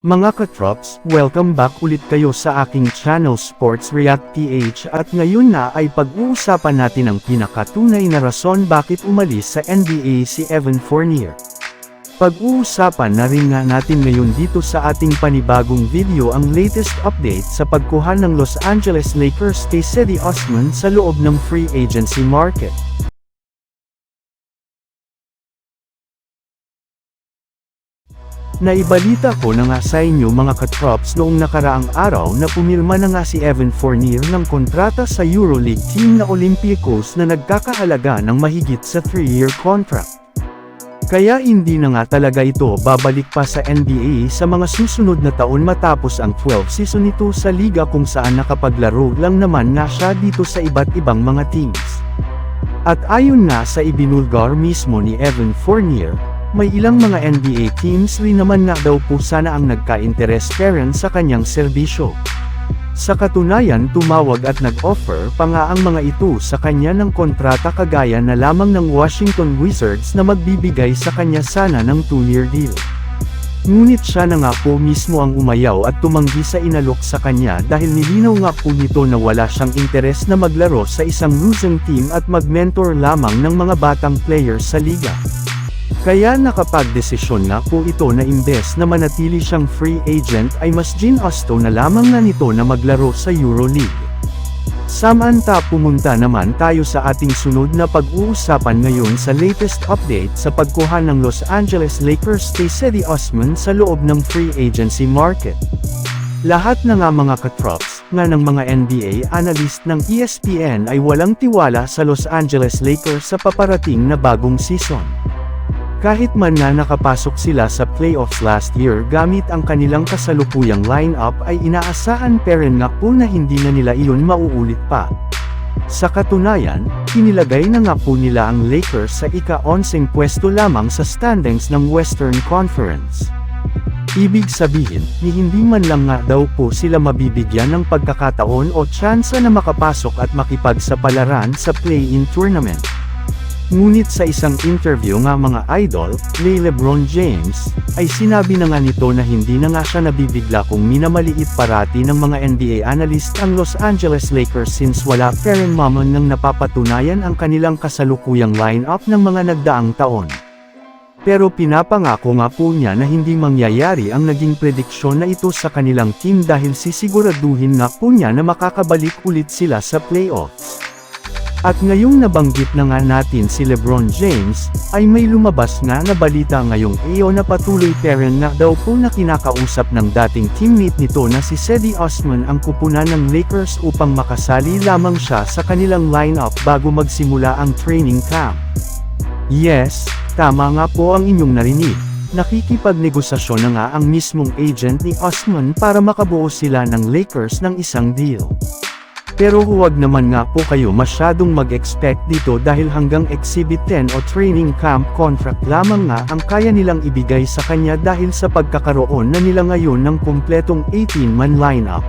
Mga katrops, welcome back ulit kayo sa aking channel Sports React PH at ngayon na ay pag-uusapan natin ang pinakatunay na rason bakit umalis sa NBA si Evan Fournier. Pag-uusapan na rin nga natin ngayon dito sa ating panibagong video ang latest update sa pagkuha ng Los Angeles Lakers kay Cedi Osman sa loob ng free agency market. Naibalita ko na nga sa inyo mga katrops noong nakaraang araw na pumilma na nga si Evan Fournier ng kontrata sa Euroleague team na Olympiacos na nagkakahalaga ng mahigit sa 3-year contract. Kaya hindi na nga talaga ito babalik pa sa NBA sa mga susunod na taon matapos ang 12 season nito sa liga kung saan nakapaglaro lang naman nga siya dito sa iba't ibang mga teams. At ayon nga sa ibinulgar mismo ni Evan Fournier, may ilang mga NBA teams rin naman nga daw po sana ang nagka-interes parent sa kanyang serbisyo. Sa katunayan tumawag at nag-offer pa nga ang mga ito sa kanya ng kontrata kagaya na lamang ng Washington Wizards na magbibigay sa kanya sana ng 2-year deal. Ngunit siya na nga po mismo ang umayaw at tumanggi sa inalok sa kanya dahil nilinaw nga po nito na wala siyang interes na maglaro sa isang losing team at mag-mentor lamang ng mga batang players sa liga. Kaya nakapagdesisyon na po ito na imbes na manatili siyang free agent ay mas ginusto na lamang na nito na maglaro sa Euroleague. Samanta pumunta naman tayo sa ating sunod na pag-uusapan ngayon sa latest update sa pagkuha ng Los Angeles Lakers kay Cedi Osman sa loob ng free agency market. Lahat na nga mga katrops, nga ng mga NBA analyst ng ESPN ay walang tiwala sa Los Angeles Lakers sa paparating na bagong season. Kahit man na nakapasok sila sa playoffs last year gamit ang kanilang kasalukuyang lineup ay inaasahan nga po na hindi na nila iyon mauulit pa. Sa katunayan, inilagay na nga po nila ang Lakers sa ika-11 pwesto lamang sa standings ng Western Conference. Ibig sabihin, ni hindi man lang nga daw po sila mabibigyan ng pagkakataon o tsansa na makapasok at makipagsapalaran sa play-in tournament. Ngunit sa isang interview nga mga idol, ni Lebron James, ay sinabi na nga nito na hindi na nga siya nabibigla kung minamaliit parati ng mga NBA analyst ang Los Angeles Lakers since wala pa rin mamon nang napapatunayan ang kanilang kasalukuyang lineup ng mga nagdaang taon. Pero pinapangako nga po niya na hindi mangyayari ang naging prediksyon na ito sa kanilang team dahil sisiguraduhin nga po niya na makakabalik ulit sila sa playoffs. At ngayong nabanggit na nga natin si Lebron James, ay may lumabas nga na balita ngayong iyo na patuloy pa rin na daw po na kinakausap ng dating teammate nito na si Cedi Osman ang kupunan ng Lakers upang makasali lamang siya sa kanilang lineup bago magsimula ang training camp. Yes, tama nga po ang inyong narinig. Nakikipagnegosasyon na nga ang mismong agent ni Osman para makabuo sila ng Lakers ng isang deal. Pero huwag naman nga po kayo masyadong mag-expect dito dahil hanggang Exhibit 10 o Training Camp contract lamang nga ang kaya nilang ibigay sa kanya dahil sa pagkakaroon na nila ngayon ng kumpletong 18-man lineup.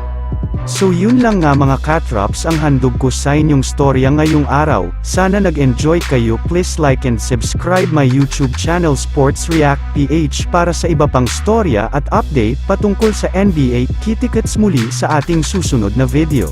So yun lang nga mga katrops ang handog ko sa inyong storya ngayong araw, sana nag-enjoy kayo please like and subscribe my YouTube channel Sports React PH para sa iba pang storya at update patungkol sa NBA, kitikets muli sa ating susunod na video.